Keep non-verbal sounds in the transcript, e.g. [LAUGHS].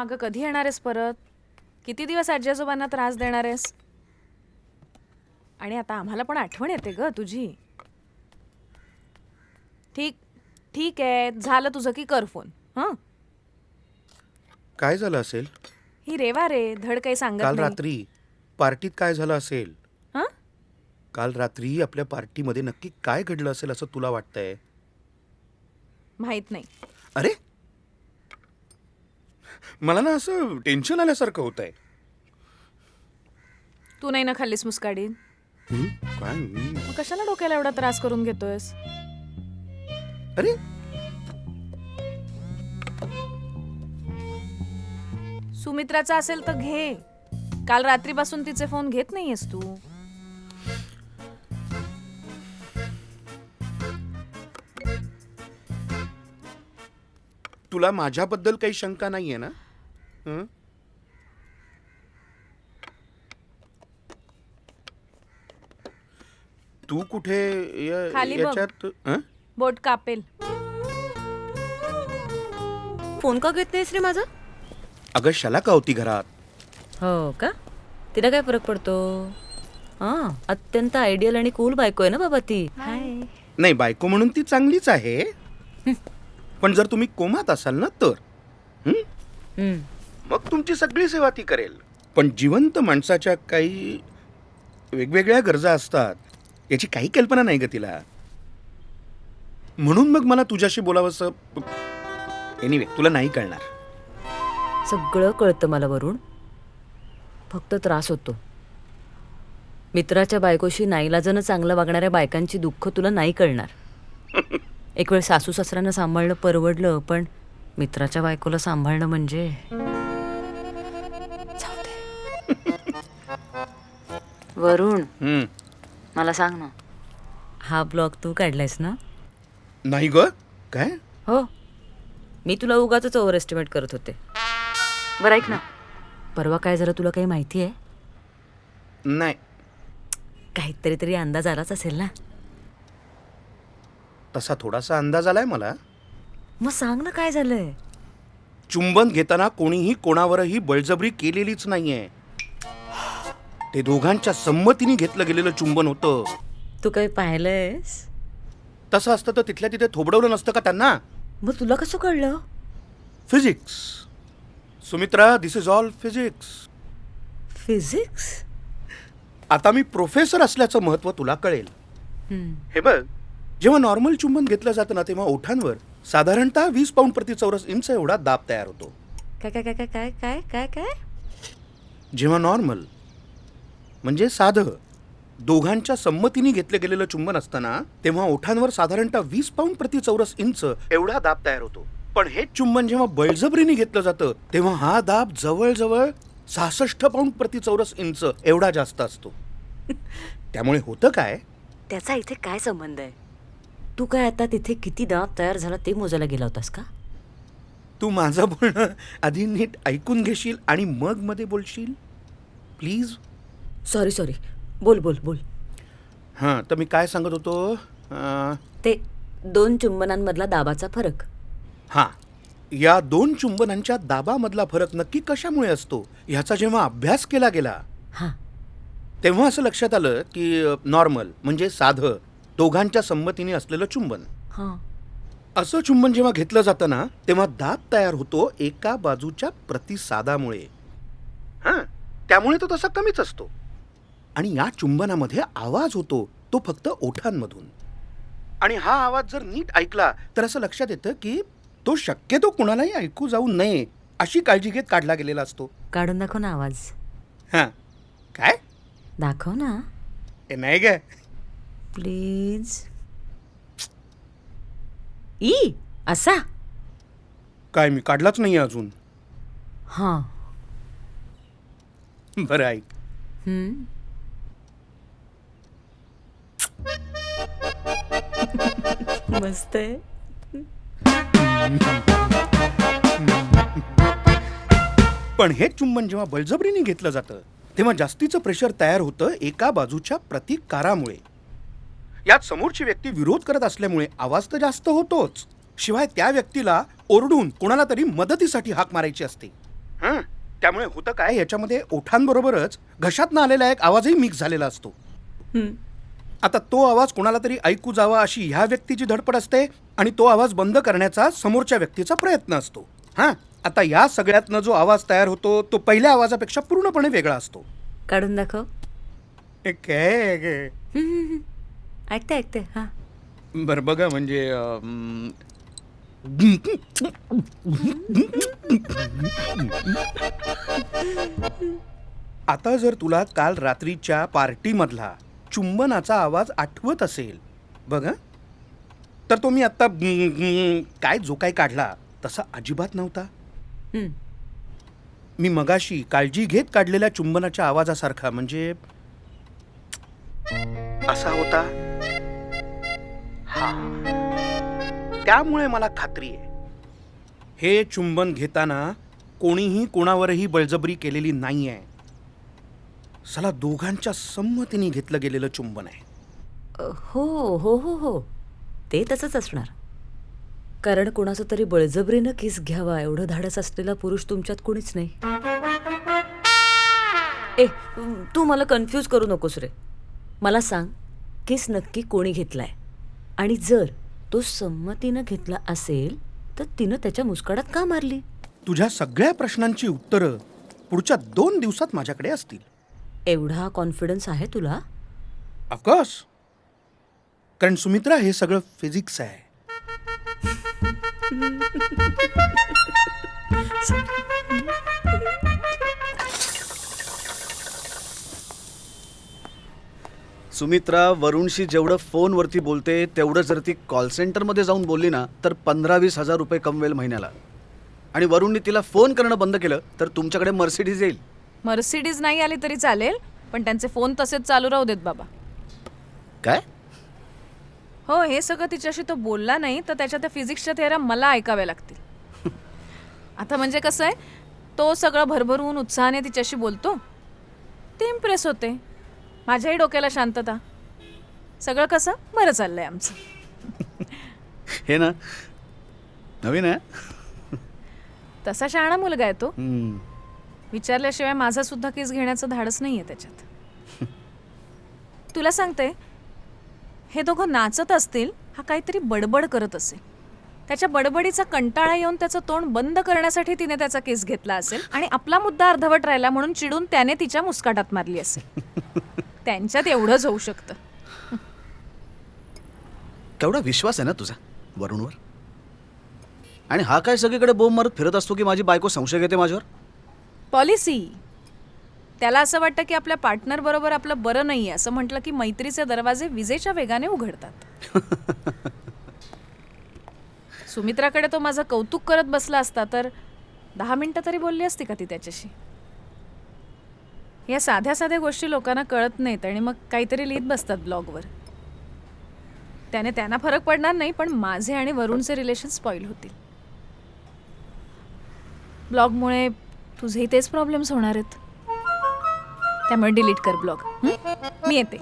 अगं कधी येणार आहेस परत? किती दिवस आजी आजोबांना त्रास देणार आहेस आणि आता आम्हाला पण आठवण येते ग तुझी. ठीक ठीक आहे. झालं तुझं की कर फोन. हां? काय झालं असेल? ही रेवा रे. धड काही सांगत काल नाही. रात्री पार्टीत काय झालं असेल? हां? काल रात्री आपल्या पार्टीमध्ये नक्की काय घडलं असेल असं तुला वाटतंय? माहीत नाही. अरे मला ना असं टेन्शन आल्यासारखं होत आहे तू नाही ना खाल्लीस मुस्काडी? काय? कशाला डोक्याला एवढा त्रास करून घेतोयस? अरे! सुमित्राचा असेल तर घे. काल रात्रीपासून तिचे फोन घेत नाहीयेस तू. तुला माझ्याबद्दल काही शंका नाहीये ना? हं? तू कुठे या- खाली बघ. याच्यात? हं? बोट कापेल. फोन का घेत नाहीस रे माझा? अगं शलाका होती घरात. हो का? तिला काय फरक पडतो? हा अत्यंत आयडियल आणि कूल बायको आहे ना बाबा ती? हाय नाही बायको म्हणून ती चांगलीच आहे. [LAUGHS] पण जर तुम्ही कोमात असाल ना तर हं? हम्म. मग तुमची सगळी सेवा ती करेल. पण जिवंत माणसाच्या काही वेगवेगळ्या गरजा असतात याची काही कल्पना नाही ग तिला. म्हणून मग मला तुझ्याशी बोलावंसं एनिवे तुला नाही कळणार. सगळं कळतं मला वरून फक्त त्रास होतो. मित्राच्या बायकोशी नाईलाजानं चांगलं वागणाऱ्या बायकांची दुःख तुला नाही कळणार. एक वेळ सासू सासऱ्यांना सांभाळणं परवडलं पण मित्राच्या बायकोला सांभाळणं म्हणजे. वरुण. मला सांग ना. हा ब्लॉग तू काढलायस ना? नाही ग. काय? हो. मी तुला उगाच ओव्हर एस्टिमेट करत होते. बरं ऐक ना. परवा काय जरा तुला काही माहिती आहे? नाही. काहीतरी तरी अंदाज आलाच असेल ना? तसा थोडासा अंदाज आलाय मला. मग सांग ना काय झालंय? चुंबन घेताना कोणीही कोणावरही बळजबरी केलेलीच नाहीये. ते दोघांच्या संमतीने घेतलं गेलेलं चुंबन होतं. तू काही पाहिलंयस? तसं असतं तर तिथल्या तिथे थोबडवलं नसतं का त्यांना? मग तुला कसं कळलं? Physics Sumitra this is all physics physics आता मी प्रोफेसर असल्याचं महत्त्व तुला कळेल. हे बघ जेव्हा नॉर्मल चुंबन घेतलं जातं ना तेव्हा ओठांवर साधारणतः वीस पाऊंड प्रति चौरस इंच एवढा दाब तयार होतो. काय काय काय काय काय काय काय? काय जेव्हा नॉर्मल म्हणजे साधं दोघांच्या संमतीने घेतलं गेलेलं चुंबन असताना तेव्हा ओठांवर साधारणतः वीस पाऊंड प्रति चौरस इंच एवढा दाब तयार होतो. पण हे चुंबन जेव्हा बळजबरीने घेतलं जातं तेव्हा हा दाब जवळजवळ सहासष्ट पाऊंड प्रति चौरस इंच एवढा जास्त असतो. त्यामुळे होतं काय? त्याचा इथे काय संबंध आहे? तू काय आता तिथे किती दाब तयार झाला ते मोजायला गेला होतास का? तू माझं बोलणं आधी नीट ऐकून घेशील आणि मग मध्ये बोलशील? प्लीज सॉरी सॉरी बोल बोल बोल. हां तर मी काय सांगत होतो? अं, ते दोन चुंबनांमधला दाबाचा फरक. हां. या दोन चुंबनांच्या दाबामधला फरक नक्की कशामुळे असतो? ह्याचा जेव्हा अभ्यास केला गेला हां. तेव्हा असं लक्षात आलं की नॉर्मल म्हणजे साधं. दोघांच्या संमतीने असलेलं चुंबन. हां. असं चुंबन जेव्हा घेतलं जातं ना तेव्हा दाब तयार होतो एका बाजूच्या प्रतिसादामुळे. हां त्यामुळे तो तसा कमीच असतो. आणि या चुंबनामध्ये आवाज होतो तो फक्त ओठांमधून. आणि हा आवाज जर नीट ऐकला तर असं लक्षात येतं की तो शक्यतो कुणालाही ऐकू जाऊ नये अशी काळजी घेत काढला गेलेला असतो. काढून दाखव ना आवाज. हां. काय? दाखव ना. हे नाही काय प्लीज ई असा? काय मी काढलाच नाही अजून. हां. बरं ऐक. हम्म. मस्त आहे. पण हे चुंबन जेव्हा बळजबरीने घेतलं जातं तेव्हा जास्तीचं प्रेशर तयार होतं एका बाजूच्या प्रतिकारामुळे. यात समोरची व्यक्ती विरोध करत असल्यामुळे आवाज तर जास्त होतोच. शिवाय त्या व्यक्तीला ओरडून कोणाला तरी मदतीसाठी हाक मारायची असते. हां त्यामुळे होतं काय? याच्यामध्ये ओठांबरोबरच घशातनं आलेला एक आवाजही मिक्स झालेला असतो. हं. आता तो आवाज कोणाला तरी ऐकू जावा अशी ह्या व्यक्तीची धडपड असते आणि तो आवाज बंद करण्याचा समोरच्या व्यक्तीचा प्रयत्न असतो. हां. आता या सगळ्यातनं जो आवाज तयार होतो तो पहिल्या आवाजापेक्षा पूर्णपणे वेगळा असतो. काढून दाखव. ऐकते ऐकते हां बरं बघा म्हणजे अं, आता जर तुला काल रात्रीच्या पार्टीमधला चुंबनाचा आवाज आठवत असेल बघ? तर तो मी आत्ता काय जो काय काढला तसा अजिबात नव्हता हं. मी मगाशी काळजी घेत काढलेल्या चुंबनाच्या आवाजासारखा म्हणजे असा होता हा. त्यामुळे मला खात्री आहे. हे चुंबन घेताना कोणीही कोणावरही बळजबरी केलेली नाही आहे सला दोघांच्या संमतीने घेतलं गेलेलं चुंबन आहे. हो हो हो हो. ते तसंच असणार. कारण कोणाचं तरी बळजबरीनं किस घ्यावा एवढं धाडस असलेला पुरुष तुमच्यात कोणीच नाही. ए तू मला कन्फ्यूज करू नकोस रे. मला सांग किस नक्की कोणी घेतलाय? आणि जर तो संमतीनं घेतला असेल तर तिनं त्याच्या मुस्काडात का मारली? तुझ्या सगळ्या प्रश्नांची उत्तरं पुढच्या दोन दिवसात माझ्याकडे असतील. एवढा कॉन्फिडन्स आहे तुला? ऑफकोर्स कारण सुमित्रा हे सगळं फिजिक्स आहे. [LAUGHS] सुमित्रा वरुणशी जेवढं फोनवरती बोलते तेवढं जर ती कॉल सेंटरमध्ये जाऊन बोलली ना तर पंधरा वीस हजार रुपये कमवेल महिन्याला. आणि वरुणने तिला फोन करणं बंद केलं तर तुमच्याकडे मर्सिडीज येईल. मर्सिडीज नाही आली तरी चालेल पण त्यांचे फोन तसेच चालू राहू देत बाबा. काय? हो हे सगळं तिच्याशी तो बोलला नाही तर त्याच्या त्या फिजिक्सच्या थेअऱ्या मला ऐकाव्या लागतील. [LAUGHS] आता म्हणजे कसं आहे तो सगळं भरभरून उत्साहाने तिच्याशी बोलतो. ते इम्प्रेस होते. माझ्याही डोक्याला शांतता. सगळं कसं? बरं चाललंय आमचं. हे ना नवीन आहे? तसा शहाणा मुलगा आहे तो. हम्म. विचारल्याशिवाय माझा सुद्धा केस घेण्याचं धाडस नाहीये त्याच्यात. तुला सांगते हे दोघं नाचत असतील हा काहीतरी बडबड करत असेल. त्याच्या बडबडीचा कंटाळा येऊन त्याचं तोंड बंद करण्यासाठी तिने त्याचा केस घेतला असेल आणि आपला मुद्दा अर्धवट राहिला म्हणून चिडून त्याने तिच्या मुस्काटात मारली असेल. त्यांच्यात एवढंच होऊ शकतं. केवढा विश्वास आहे ना तुझा वरुणवर? आणि हा काय सगळीकडे बोंब मारत फिरत असतो की माझी बायको संशय घेते माझ्यावर? पॉलिसी. त्याला असं वाटतं की आपल्या पार्टनर बरोबर आपलं बरं नाहीये असं म्हटलं की मैत्रीचे दरवाजे विजेच्या वेगाने उघडतात. [LAUGHS] सुमित्राकडे तो माझं कौतुक करत बसला असता तर दहा मिनिटं तरी बोलली असती का ती त्याच्याशी? या साध्या साध्या गोष्टी लोकांना कळत नाहीत आणि मग काहीतरी लिहित बसतात ब्लॉगवर. त्याने त्यांना फरक पडणार नाही पण माझे आणि वरुणचे रिलेशन स्पॉईल होतील. ब्लॉगमुळे तुझेही तेच प्रॉब्लेम्स होणार आहेत. त्यामुळे डिलीट कर ब्लॉग. मी येते.